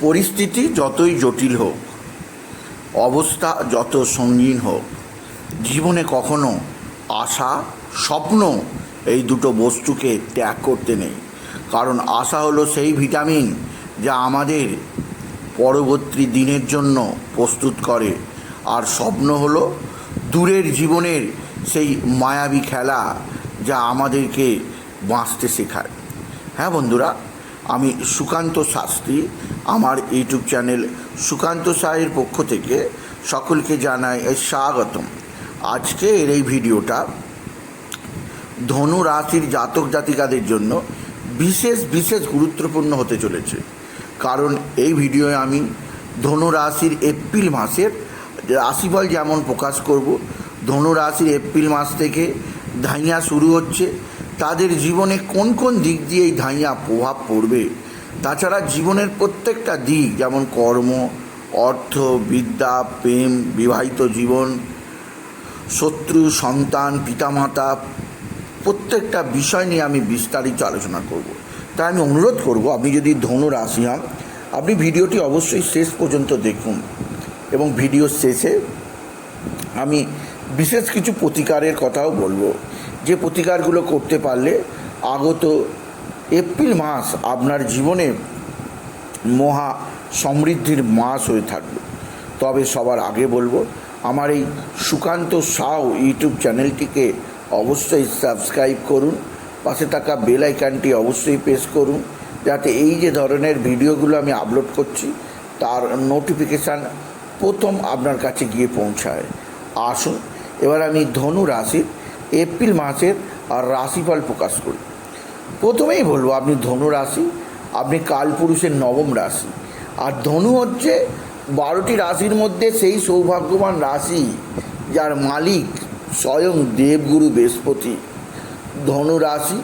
পরিস্থিতি যতই জটিল হোক, অবস্থা যত সঙ্গীন হোক, জীবনে কখনো আশা, স্বপ্ন এই দুটো বস্তুকে ত্যাগ করতে নেই। কারণ আশা হলো সেই ভিটামিন যা আমাদের পরবর্তী দিনের জন্য প্রস্তুত করে। আর স্বপ্ন হলো দূরের জীবনের সেই মায়াবী খেলা যা আমাদেরকে বাঁচতে শেখায়। হ্যাঁ বন্ধুরা আমি সুকান্ত শাস্ত্রী, আমার ইউটিউব চ্যানেল সুকান্ত সাহের পক্ষ থেকে সকলকে জানাই স্বাগতম। আজকের এই ভিডিওটা ধনু রাশির জাতক জাতিকাদের জন্য বিশেষ বিশেষ গুরুত্বপূর্ণ হতে চলেছে। কারণ এই ভিডিওয়ে আমি ধনু রাশির এপ্রিল মাসের রাশিফল যেমন প্রকাশ করব ধনু রাশির এপ্রিল মাস থেকে ধাইয়া শুরু হচ্ছে তাদের জীবনে কোন কোন দিক দিয়ে এই ধাইয়া প্রভাব পড়বে? তাছাড়া জীবনের প্রত্যেকটা দিক, যেমন কর্ম, অর্থ, বিদ্যা, প্রেম, বিবাহিত জীবন, শত্রু, সন্তান, পিতামাতা, প্রত্যেকটা বিষয় নিয়ে আমি বিস্তারিত আলোচনা করব। তাই আমি অনুরোধ করব, আপনি যদি ধনু রাশি হন, আপনি ভিডিওটি অবশ্যই শেষ পর্যন্ত দেখুন এবং ভিডিও শেষে আমি বিশেষ কিছু প্রতিকারের কথাও বলব। যে প্রতিকারগুলো করতে পারলে আগত এপ্রিল মাস আপনার জীবনে মহা সমৃদ্ধির মাস হয়ে থাকবে। তবে সবার আগে বলব, আমার এই সুকান্ত সাউ ইউটিউব চ্যানেলটিকে অবশ্যই সাবস্ক্রাইব করুন, পাশে থাকা বেল আইকনটি অবশ্যই প্রেস করুন, যাতে এই যে ধরনের ভিডিওগুলো আমি আপলোড করছি, তার নোটিফিকেশান প্রথম আপনার কাছে গিয়ে পৌঁছায়। আসুন, এবার আমি ধনু রাশির এপ্রিল মাসের আর রাশিফল প্রকাশ করি। প্রথমেই বলব, আপনি ধনু রাশি, আপনি কালপুরুষের নবম রাশি। আর ধনু হচ্ছে বারোটি রাশির মধ্যে সেই সৌভাগ্যবান রাশি যার মালিক স্বয়ং দেবগুরু বৃহস্পতি, ধনু রাশি।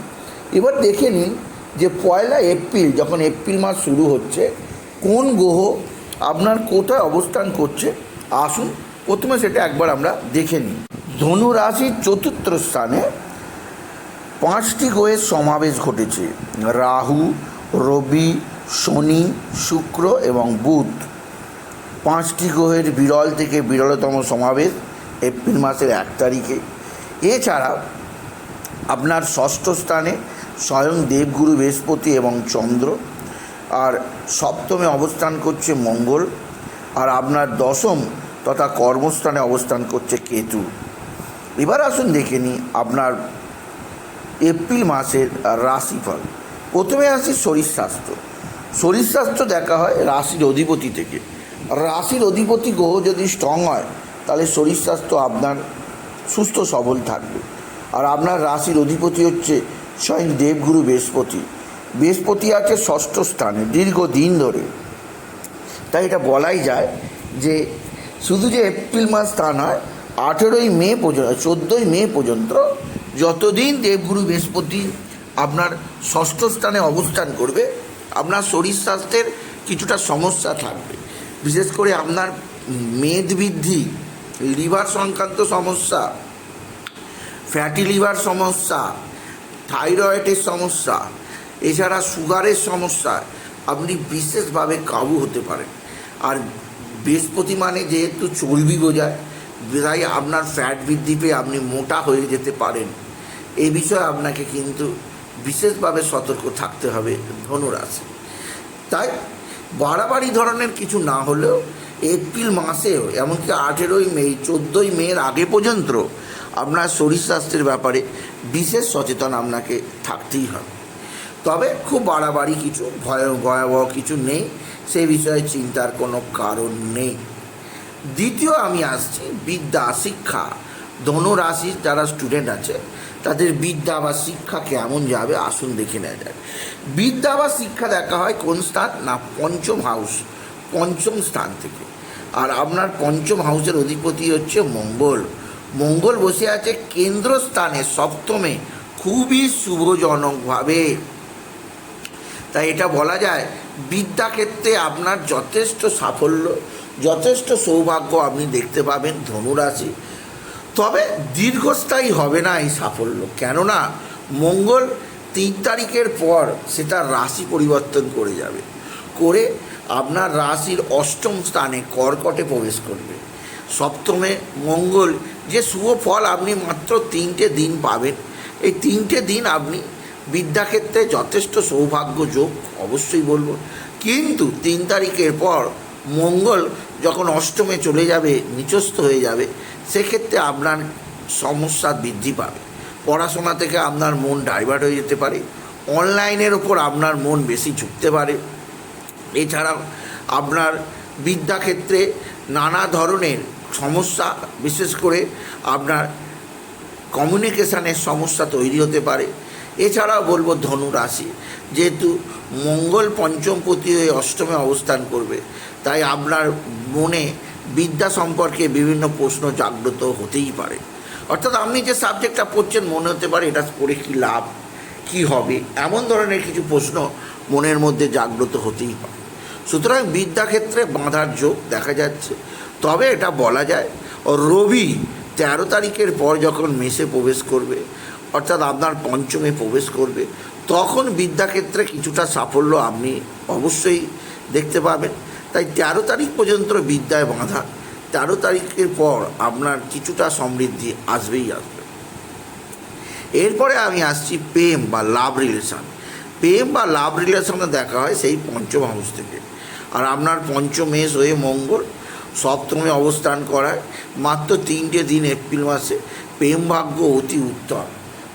এবার দেখে নিন যে পয়লা এপ্রিল যখন এপ্রিল মাস শুরু হচ্ছে, কোন গ্রহ আপনার কোথায় অবস্থান করছে? আসুন, প্রথমে সেটা একবার আমরা দেখে নিই। ধনু রাশির চতুর্থ স্থানে পাঁচটি গ্রহের সমাবেশ ঘটেছে। রাহু, রবি, শনি, শুক্র এবং বুধ। পাঁচটি গ্রহের বিরল থেকে বিরলতম সমাবেশ এপ্রিল মাসের এক তারিখে। এছাড়া আপনার ষষ্ঠ স্থানে স্বয়ং দেবগুরু বৃহস্পতি এবং চন্দ্র। আর সপ্তমে অবস্থান করছে মঙ্গল। আর আপনার দশম তথা কর্মস্থানে অবস্থান করছে কেতু। এবার আসুন দেখে নিই আপনার এপ্রিল মাসের রাশিফল। প্রথমে আসি শরীরস্বাস্থ্য শরীরস্বাস্থ্য দেখা হয় রাশির অধিপতি থেকে। রাশির অধিপতি গ্রহ যদি স্ট্রং হয়, তাহলে শরীর স্বাস্থ্য আপনার সুস্থ, সবল থাকবে। আর আপনার রাশির অধিপতি হচ্ছে স্বয়ং দেবগুরু বৃহস্পতি। বৃহস্পতি আছে ষষ্ঠ স্থানে, দীর্ঘদিন ধরে। তাই এটা বলাই যায় যে শুধু যে এপ্রিল মাস তা নয় আঠেরোই মে পর্যন্ত, চোদ্দোই মে পর্যন্ত যতদিন দেবগুরু বৃহস্পতি আপনার ষষ্ঠ স্থানে অবস্থান করবে, আপনার শরীর স্বাস্থ্যের কিছুটা সমস্যা থাকবে। বিশেষ করে আপনার মেদ বৃদ্ধি, লিভার সংক্রান্ত সমস্যা, ফ্যাটি লিভার সমস্যা, থাইরয়েডের সমস্যা, এছাড়া সুগারের সমস্যা, আপনি বিশেষভাবে কাবু হতে পারেন। আর বৃহস্পতি মানে যেহেতু চর্বি বোঝায় তাই আপনার ফ্যাট বৃদ্ধি পেয়ে আপনি মোটা হয়ে যেতে পারেন। এই বিষয়ে আপনাকে কিন্তু বিশেষভাবে সতর্ক থাকতে হবে, ধনুরাশি। তাই বাড়াবাড়ি ধরনের কিছু না হলেও এপ্রিল মাসেও, এমনকি আঠেরোই মে, চোদ্দোই মের আগে পর্যন্ত আপনার শরীর স্বাস্থ্যের ব্যাপারে বিশেষ সচেতন আপনাকে থাকতেই হবে। তবে খুব বাড়াবাড়ি কিছু ভয় ভয়াবহ কিছু নেই সেই বিষয়ে চিন্তার কোনো কারণ নেই। দ্বিতীয় আমি আসছি, বিদ্যা, শিক্ষা। ধনুরাশির যারা স্টুডেন্ট আছে, তাদের বিদ্যা বা শিক্ষা কেমন যাবে আসুন দেখে নেওয়া যায় বিদ্যা বা শিক্ষা দেখা হয় কোন স্থান? না, পঞ্চম হাউস পঞ্চম স্থান থেকে। আর আপনার পঞ্চম হাউসের অধিপতি হচ্ছে মঙ্গল। মঙ্গল বসে আছে কেন্দ্রস্থানে সপ্তমে। খুবই শুভজনকভাবে। তাই এটা বলা যায়, বিদ্যাক্ষেত্রে আপনার যথেষ্ট সাফল্য। যথেষ্ট সৌভাগ্য আপনি দেখতে পাবেন ধনুরাশি। তবে দীর্ঘস্থায়ী হবে না এই সাফল্য। কেননা মঙ্গল তিন তারিখের পর সেটা রাশি পরিবর্তন করে যাবে। করে আপনার রাশির অষ্টম স্থানে কর্কটে প্রবেশ করবে। সপ্তমে মঙ্গল, যে শুভ ফল আপনি মাত্র তিনটে দিন পাবেন, এই তিনটে দিন আপনি বিদ্যাক্ষেত্রে যথেষ্ট সৌভাগ্য যোগ অবশ্যই বলব। কিন্তু তিন তারিখের পর মঙ্গল যখন অষ্টমে চলে যাবে, নিচস্থ হয়ে যাবে, সেক্ষেত্রে আপনার সমস্যা বৃদ্ধি পাবে। পড়াশোনা থেকে আপনার মন ডাইভার্ট হয়ে যেতে পারে। অনলাইনের ওপর আপনার মন বেশি ঝুঁকতে পারে। এছাড়াও আপনার বিদ্যাক্ষেত্রে নানা ধরনের সমস্যা, বিশেষ করে আপনার কমিউনিকেশানের সমস্যা তৈরি হতে পারে। এছাড়াও বলব ধনু রাশি যেহেতু মঙ্গল পঞ্চমপতি হয়ে অষ্টমে অবস্থান করবে, তাই আপনার মনে বিদ্যা সম্পর্কে বিভিন্ন প্রশ্ন জাগ্রত হতেই পারে। অর্থাৎ আপনি যে সাবজেক্টটা পড়ছেন, মনে হতে পারে এটা করে কী লাভ, কি হবে, এমন ধরনের কিছু প্রশ্ন মনের মধ্যে জাগ্রত হতেই পারে। সুতরাং বিদ্যাক্ষেত্রে বাঁধার যোগ দেখা যাচ্ছে। তবে এটা বলা যায়, রবি তেরো তারিখের পর যখন মেসে প্রবেশ করবে অর্থাৎ আপনার পঞ্চমে প্রবেশ করবে, তখন বিদ্যাক্ষেত্রে কিছুটা সাফল্য আপনি অবশ্যই দেখতে পাবেন। তাই তেরো তারিখ পর্যন্ত বিদ্যায় বাঁধা, তেরো তারিখের পর আপনার কিছুটা সমৃদ্ধি আসবেই আসবে। এরপরে আমি আসছি প্রেম বা লাভ রিলেশন প্রেম বা লাভ রিলেশনে দেখা হয় সেই পঞ্চম হাউস থেকে। আর আপনার পঞ্চমেশ হয়ে মঙ্গল, সপ্তমে অবস্থান করায়, মাত্র তিনটে দিন এপ্রিল মাসে প্রেম ভাগ্য অতি উত্তম।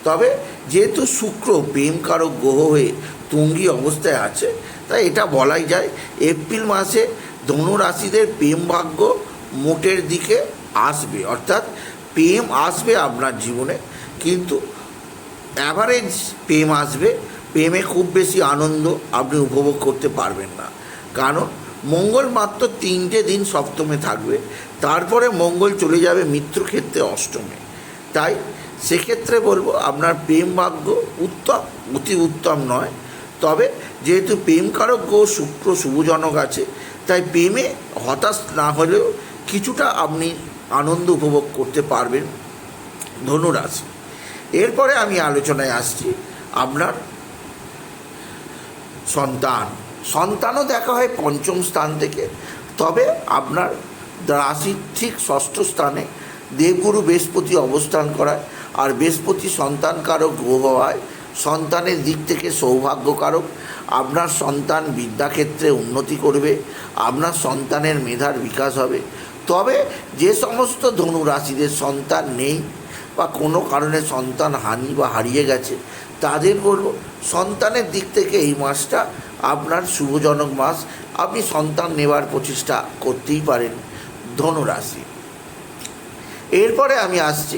তবে যেহেতু শুক্র প্রেমকারক গ্রহ হয়ে তুঙ্গি অবস্থায় আছে, তাই এটা বলাই যায় এপ্রিল মাসে ধনুরাশিদের প্রেম ভাগ্য মোটের দিকে আসবে। অর্থাৎ প্রেম আসবে আপনার জীবনে, কিন্তু অ্যাভারেজ প্রেম আসবে। প্রেমে খুব বেশি আনন্দ আপনি উপভোগ করতে পারবেন না। কারণ মঙ্গল মাত্র তিনটে দিন সপ্তমে থাকবে, তারপরে মঙ্গল চলে যাবে মিত্রক্ষেত্রে অষ্টমে। তাই সেক্ষেত্রে বলব, আপনার প্রেম ভাগ্য উত্তম, অতি উত্তম নয়। তবে যেহেতু প্রেমকারক গ্রহ শুক্র শুভজনক আছে, তাই প্রেমে হতাশ না হলেও কিছুটা আপনি আনন্দ উপভোগ করতে পারবেন। ধনুরাশি। এরপরে আমি আলোচনায় আসছি আপনার সন্তান। সন্তানও দেখা হয় পঞ্চম স্থান থেকে, তবে আপনার রাশির ঠিক ষষ্ঠ স্থানে দেবগুরু বৃহস্পতি অবস্থান করায় আর বৃহস্পতি সন্তানকারক গ্রহ হওয়ায় সন্তানের দিক থেকে সৌভাগ্যকারক। আপনার সন্তান বিদ্যাক্ষেত্রে উন্নতি করবে, আপনার সন্তানের মেধার বিকাশ হবে। তবে যে সমস্ত ধনু রাশিদের সন্তান নেই বা কোনো কারণে সন্তান হানি বা হারিয়ে গেছে, তাদের বলব, সন্তানের দিক থেকে এই মাসটা আপনার শুভজনক মাস। আপনি সন্তান নেবার প্রচেষ্টা করতেই পারেন ধনুরাশি। এরপরে আমি আসছি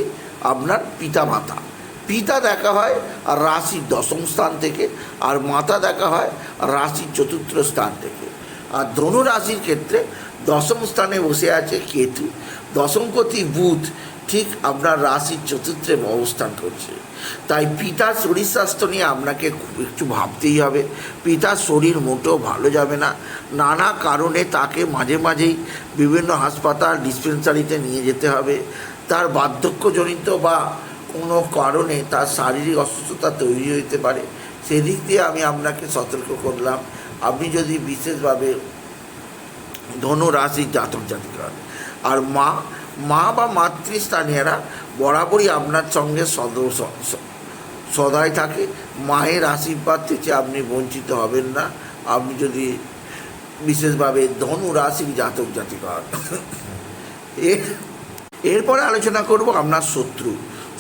আপনার পিতা মাতা পিতা দেখা হয় আর রাশির দশম স্থান থেকে, আর মাতা দেখা হয় রাশির চতুর্থ স্থান থেকে। আর ধনু রাশির ক্ষেত্রে দশম স্থানে বসে আছে কেতু। দশমপতি বুধ ঠিক আপনার রাশির চতুর্থে অবস্থান করছে। তাই পিতার শরীর স্বাস্থ্য নিয়ে আপনাকে খুব একটু ভাবতেই হবে। পিতার শরীর মোটেও ভালো যাবে না। নানা কারণে তাকে মাঝে মাঝেই বিভিন্ন হাসপাতাল ডিসপেন্সারিতে নিয়ে যেতে হবে। তার বার্ধক্যজনিত বা কোনো কারণে তার শারীরিক অসুস্থতা তৈরি হতে পারে, সেদিক দিয়ে আমি আপনাকে সতর্ক করলাম আপনি যদি বিশেষভাবে ধনু রাশির জাতক হন। আর মা মা বা মাতৃস্থানীয়রা বরাবরই আপনার সঙ্গে সদ সদাই থাকে মায়ের আশীর্বাদ থেকে আপনি বঞ্চিত হবেন না আপনি যদি বিশেষভাবে ধনু রাশির জাতক জাতিকা। এর এরপরে আলোচনা করব আপনার শত্রু।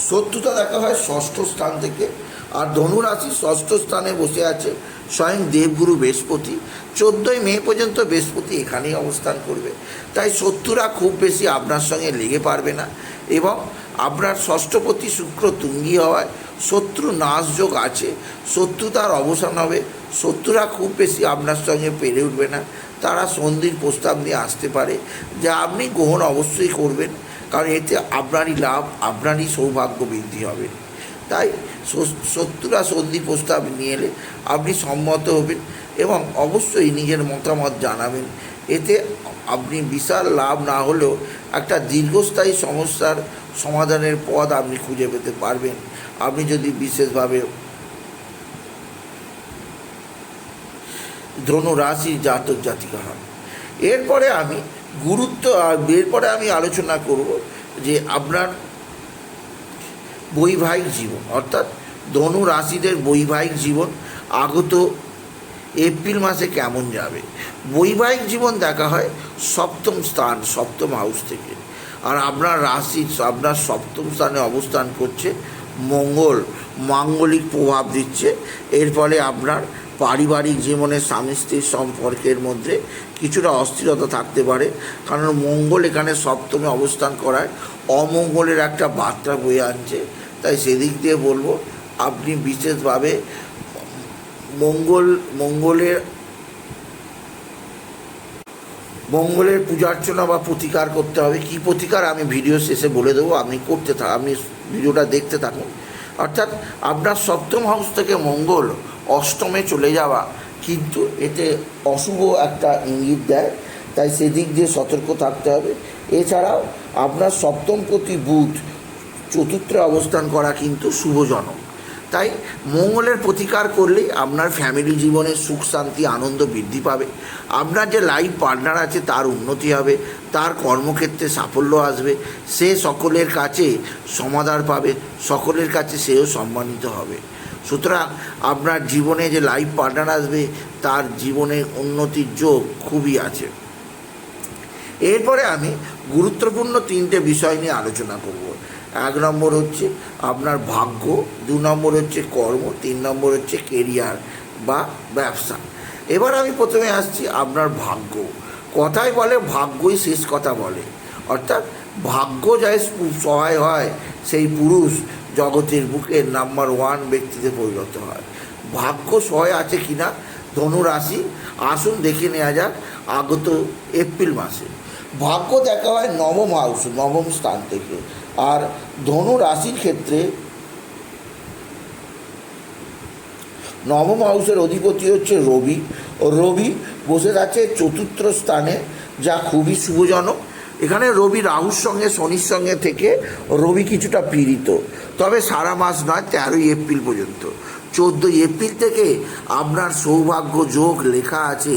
শত্রুতা দেখা হয় ষষ্ঠ স্থান থেকে। আর ধনু রাশি ষষ্ঠ স্থানে বসে আছে স্বয়ং দেবগুরু বৃহস্পতি। চোদ্দোই মে পর্যন্ত বৃহস্পতি এখানেই অবস্থান করবে। তাই শত্রুরা খুব বেশি আপনার সঙ্গে লেগে পারবে না। এবং আপনার ষষ্ঠপতি শুক্র তুঙ্গি হওয়ায় শত্রু নাশযোগ আছে। শত্রুতার অবসান হবে। শত্রুরা খুব বেশি আপনার সঙ্গে পেরে উঠবে না। তারা সন্ধির প্রস্তাব নিয়ে আসতে পারে। যা আপনি গ্রহণ অবশ্যই করবেন। কারণ এতে আপনারই লাভ আপনারই সৌভাগ্য বৃদ্ধি হবে। তাই শত্রুরা সন্ধি প্রস্তাব নিয়ে এলে আপনি সম্মত হবেন এবং অবশ্যই নিজের মতামত জানাবেন। এতে আপনি বিশাল লাভ না হলেও একটা দীর্ঘস্থায়ী সমস্যার সমাধানের পথ আপনি খুঁজে পেতে পারবেন। আপনি যদি বিশেষভাবে ধনু রাশির জাতক জাতিকা হন। এরপরে আমি গুরুত্ব, আর এরপরে আমি আলোচনা করব যে আপনার বৈবাহিক জীবন, অর্থাৎ ধনু রাশিদের বৈবাহিক জীবন আগত এপ্রিল মাসে কেমন যাবে? বৈবাহিক জীবন দেখা হয় সপ্তম স্থান, সপ্তম হাউস থেকে। আর আপনার রাশি, আপনার সপ্তম স্থানে অবস্থান করছে মঙ্গল, মাঙ্গলিক প্রভাব দিচ্ছে। এর ফলে আপনার পারিবারিক জীবনে স্বামী স্ত্রীর সম্পর্কের মধ্যে কিছুটা অস্থিরতা থাকতে পারে। কারণ মঙ্গল এখানে সপ্তমে অবস্থান করায়। অমঙ্গলের একটা বার্তা বয়ে আনছে। তাই সেদিক দিয়ে বলব, আপনি বিশেষভাবে মঙ্গল, মঙ্গলের মঙ্গলের পূজার্চনা বা প্রতিকার করতে হবে। কি প্রতিকার? আমি ভিডিও শেষে বলে দেবো। আপনি করতে থাক, আপনি ভিডিওটা দেখতে থাকুন। অর্থাৎ আপনার সপ্তম হাউস থেকে মঙ্গল অষ্টমে চলে যাওয়া। কিন্তু এতে অশুভ একটা ইঙ্গিত দেয়। তাই সেদিক দিয়ে সতর্ক থাকতে হবে। এছাড়াও আপনার সপ্তম প্রতি বুধ চতুর্থে অবস্থান করা কিন্তু শুভজনক। তাই মঙ্গলের প্রতিকার করলেই আপনার ফ্যামিলি জীবনে সুখ, শান্তি, আনন্দ বৃদ্ধি পাবে। আপনার যে লাইফ পার্টনার আছে তার উন্নতি হবে। তার কর্মক্ষেত্রে সাফল্য আসবে। সে সকলের কাছে সমাধান পাবে। সকলের কাছে সেও সম্মানিত হবে। সুতরাং আপনার জীবনে যে লাইফ পার্টনার আসবে, তার জীবনে উন্নতির যোগ খুবই আছে। এরপরে আমি গুরুত্বপূর্ণ তিনটে বিষয় নিয়ে আলোচনা করব। এক নম্বর হচ্ছে আপনার ভাগ্য, দু নম্বর হচ্ছে কর্ম, তিন নম্বর হচ্ছে কেরিয়ার বা ব্যবসা। এবার আমি প্রথমে আসছি আপনার ভাগ্য। কথায় বলে ভাগ্যই শেষ কথা বলে। অর্থাৎ ভাগ্য যাই সহায় হয়, সেই পুরুষ জগতের বুকে নাম্বার ওয়ান ব্যক্তিতে পরিণত হয়। ভাগ্য সহায় আছে কিনা? ধনু রাশি আসুন দেখে নেওয়া যাক আগত এপ্রিল মাসে। ভাগ্য দেখা হয় নবম হাউস নবম স্থান থেকে। আর ধনু রাশির ক্ষেত্রে নবম হাউসের অধিপতি হচ্ছে রবি। রবি বসে আছে চতুর্থ স্থানে, যা খুবই শুভজনক। এখানে রবি রাহুর সঙ্গে, শনির সঙ্গে থেকে রবি কিছুটা পীড়িত। তবে সারা মাস নয়, তেরোই এপ্রিল পর্যন্ত। চোদ্দোই এপ্রিল থেকে আপনার সৌভাগ্য যোগ লেখা আছে।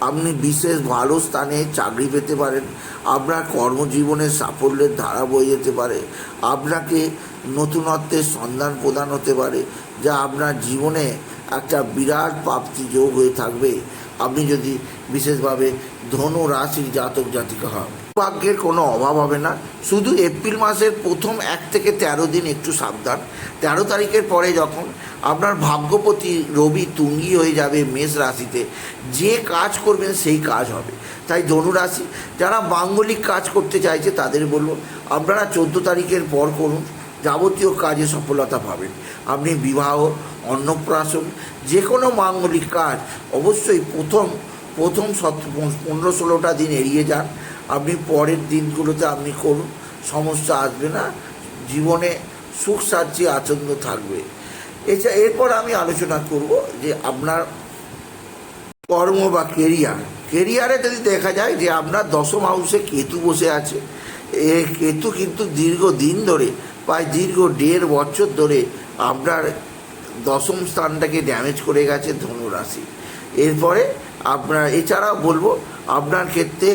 আপনি বিশেষ ভালো স্থানে চাকরি পেতে পারেন। আপনার কর্মজীবনে সাফল্যের ধারা বয়ে যেতে পারে। আপনাকে নতুনত্বের সন্ধান প্রদান হতে পারে, যা আপনার জীবনে একটা বিরাট প্রাপ্তি যোগ হয়ে থাকবে। আপনি যদি বিশেষভাবে ধনু রাশির জাতক জাতিকা হন ভাগ্যের কোনো অভাব হবে না। শুধু এপ্রিল মাসের প্রথম এক থেকে তেরো দিন একটু সাবধান। তেরো তারিখের পরে যখন আপনার ভাগ্যপতি রবি তুঙ্গি হয়ে যাবে মেষ রাশিতে, যে কাজ করবেন সেই কাজ হবে। তাই ধনু রাশি, যারা মাঙ্গলিক কাজ করতে চাইছে তাদের বলব, আপনারা চোদ্দ তারিখের পর করুন। যাবতীয় কাজে সফলতা পাবেন। আপনি বিবাহ, অন্নপ্রাশন যে কোনো মাঙ্গলিক কাজ অবশ্যই প্রথম প্রথম সত পনেরো ষোলোটা দিন এড়িয়ে যান। আপনি পরের দিনগুলোতে আপনি করুন সমস্যা আসবে না। জীবনে সুখ শান্তি আনন্দ থাকবে। এছাড়া এরপর আমি আলোচনা করব যে আপনার কর্ম বা কেরিয়ার কেরিয়ারে যদি দেখা যায় যে আপনার দশম হাউসে কেতু বসে আছে, এ কেতু কিন্তু দীর্ঘ দিন ধরে, প্রায় দীর্ঘ দেড় বছর ধরে আপনার দশম স্থানটাকে ড্যামেজ করে গেছে ধনুরাশি। এরপরে আপনার, এছাড়াও বলব, আপনার ক্ষেত্রে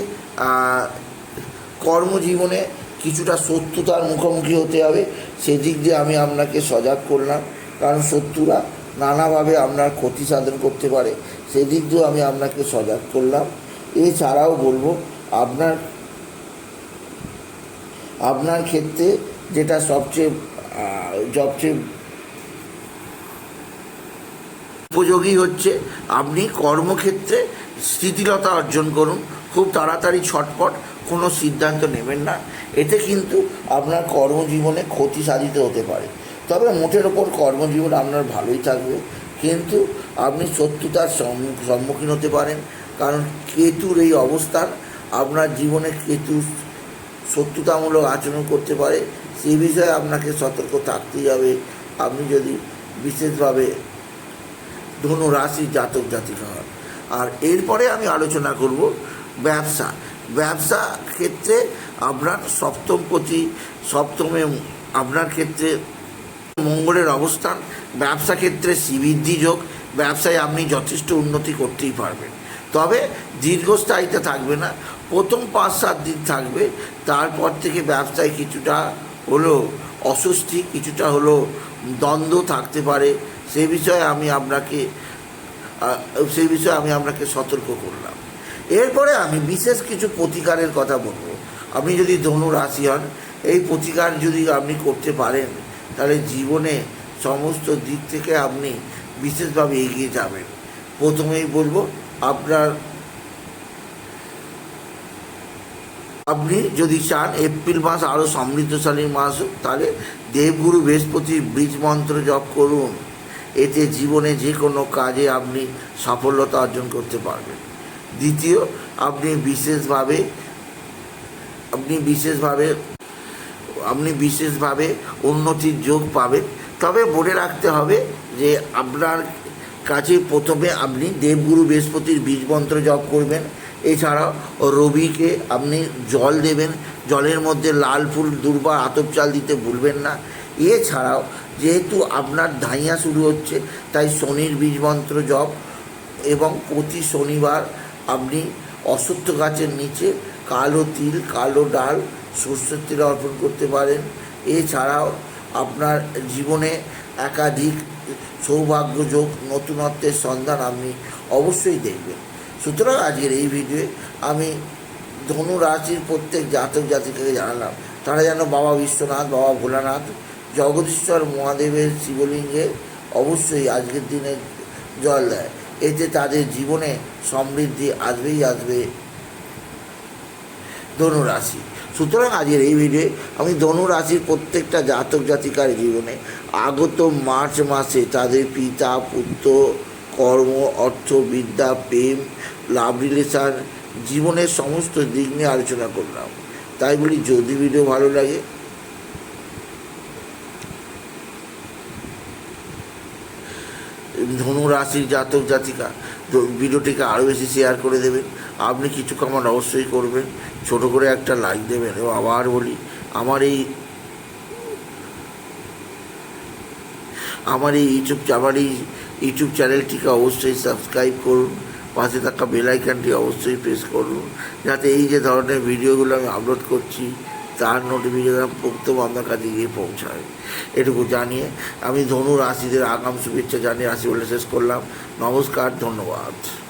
কর্মজীবনে কিছুটা শত্রুতার মুখোমুখি হতে হবে, সেদিক দিয়ে আমি আপনাকে সজাগ করলাম। কারণ শত্রুরা নানাভাবে আপনার ক্ষতি সাধন করতে পারে, সেদিক দিয়েও আমি আপনাকে সজাগ করলাম। এছাড়াও বলব, আপনার আপনার ক্ষেত্রে যেটা সবচেয়ে সবচেয়ে উপযোগী হচ্ছে। আপনি কর্মক্ষেত্রে স্থিতিলতা অর্জন করুন। খুব তাড়াতাড়ি ছটপট, কোনো সিদ্ধান্ত নেবেন না। এতে কিন্তু আপনার কর্মজীবনে ক্ষতি সাধিত হতে পারে। তবে মোটের ওপর কর্মজীবন আপনার ভালোই থাকবে। কিন্তু আপনি শত্রুতার সম্মুখীন হতে পারেন। কারণ কেতুর এই অবস্থান আপনার জীবনে কেতু শত্রুতামূলক আচরণ করতে পারে। সেই বিষয়ে আপনাকে সতর্ক থাকতেই হবে। আপনি যদি বিশেষভাবে ধনু রাশি জাতক জাতিকা হন আর এরপরে আমি আলোচনা করব ব্যবসা। ব্যবসা ক্ষেত্রে আপনার সপ্তমপতি সপ্তমে আপনার ক্ষেত্রে মঙ্গলের অবস্থান, ব্যবসা ক্ষেত্রে শ্রীবৃদ্ধি যোগ, ব্যবসায় আপনি যথেষ্ট উন্নতি করতেই পারবেন। তবে দীর্ঘস্থায়িতা থাকবে না, প্রথম পাঁচ সাত দিন থাকবে, তারপর থেকে ব্যবসায় কিছুটা হলো অস্বস্তি, কিছুটা হলো দ্বন্দ্ব থাকতে পারে সে বিষয়ে আমি আপনাকে সেই বিষয়ে আমি আপনাকে সতর্ক করলাম। এরপরে আমি বিশেষ কিছু প্রতিকারের কথা বলব। আপনি যদি ধনু রাশি হন, এই প্রতিকার যদি আপনি করতে পারেন, তাহলে জীবনে সমস্ত দিক থেকে আপনি বিশেষভাবে এগিয়ে যাবেন। প্রথমেই বলব, আপনার, আপনি যদি চান এপ্রিল মাস আরও সমৃদ্ধশালী মাস হোক, তাহলে দেবগুরু বৃহস্পতির বীজ মন্ত্র জপ করুন। এতে জীবনে যে কোনো কাজে আপনি সাফল্যতা অর্জন করতে পারবেন। দ্বিতীয়, আপনি বিশেষভাবে আপনি বিশেষভাবে আপনি বিশেষভাবে উন্নতির যোগ পাবেন। তবে মনে রাখতে হবে যে আপনার কাছে প্রথমে আপনি দেবগুরু বৃহস্পতির বীজ মন্ত্র জপ করবেন। এছাড়াও রবিকে আপনি জল দেবেন। জলের মধ্যে লাল ফুল দুর্বা আতপ চাল দিতে ভুলবেন না। এছাড়াও যেহেতু আপনার ধাইয়া শুরু হচ্ছে, তাই শনির বীজ মন্ত্র জপ এবং প্রতি শনিবার আপনি অশ্বত্থ গাছের নিচে কালো তিল, কালো ডাল, সর্ষের তেল অর্পণ করতে পারেন। এছাড়াও আপনার জীবনে একাধিক সৌভাগ্য যোগ, নতুনত্বের সন্ধান আপনি অবশ্যই দেখবেন। সুতরাং আজকের এই ভিডিওয়ে আমি ধনু রাশির প্রত্যেক জাতক জাতিকাকে জানালাম, তারা যেন বাবা বিশ্বনাথ, বাবা ভোলানাথ জগদীশ্বর মহাদেবের শিবলিঙ্গে অবশ্যই আজকের দিনে জল দেয়। এতে তাদের জীবনে সমৃদ্ধি আসবেই আসবে ধনু রাশি সুতরাং আজকের এই ভিডিওয়ে আমি ধনু রাশির প্রত্যেকটা জাতক জাতিকার জীবনে আগত মার্চ মাসে তাদের পিতা, পুত্র, কর্ম, অর্থ, বিদ্যা, প্রেম লাভ রিলেশন জীবনের সমস্ত দিক নিয়ে আলোচনা করলাম। তাই বলি যদি ভিডিও ভালো লাগে ধনু রাশির জাতক জাতিকা ভিডিওটিকে আরও বেশি শেয়ার করে দেবেন। আপনি কিছু কমেন্ট অবশ্যই করবেন। ছোট করে একটা লাইক দেবেন এবং আবার বলি, আমার এই আমার এই ইউটিউব আমার এই ইউটিউব চ্যানেলটিকে অবশ্যই সাবস্ক্রাইব করুন। পাশে থাকা বেল আইকনটি অবশ্যই প্রেস করুন। যাতে এই যে ধরনের ভিডিওগুলো আমি আপলোড করছি তার নোটিফিকেশন প্রথম আপনার কাছে গিয়ে পৌঁছায়। এটুকু জানিয়ে আমি ধনু রাশিদের আগাম শুভেচ্ছা জানিয়ে রাশি বলে শেষ করলাম। নমস্কার, ধন্যবাদ।